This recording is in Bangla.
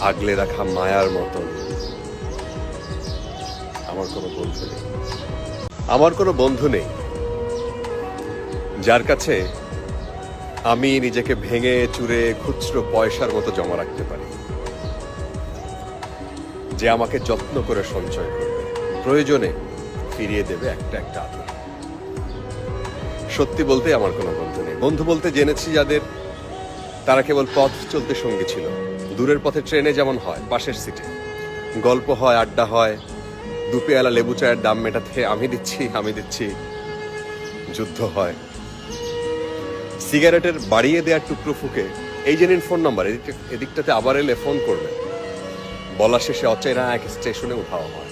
আগলে রাখা মায়ার মতন। আমার কোনো বন্ধু নেই। আমার কোনো বন্ধু নেই। যার কাছে আমি নিজেকে ভেঙে, চুরে, খুচরো পয়সার মতো জমা রাখতে পারি। যে আমাকে যত্ন করে সঞ্চয় করবে। প্রয়োজনে ফিরিয়ে দেবে একটা একটা আদর। সত্যি বলতে আমার কোনো বন্ধু নেই। বন্ধু বলতে জেনেছি যাদের, তারা কেবল পথ চলতে সঙ্গী ছিল। দূরের পথে ট্রেনে যেমন হয় পাশের সিটে। গল্প হয়, আড্ডা হয়, দুপেয়ালা লেবু চায়ের দাম মেটাতে আমি দিচ্ছি আমি দিচ্ছি। যুদ্ধ হয়। সিগারেটের বাড়িয়ে দেওয়ার টুকরো ফুকে, এই যে নিন ফোন নাম্বার এদিকটাতে আবার এলে ফোন করবে বলা শেষে অচেনা এক স্টেশনে উঠাও হয়।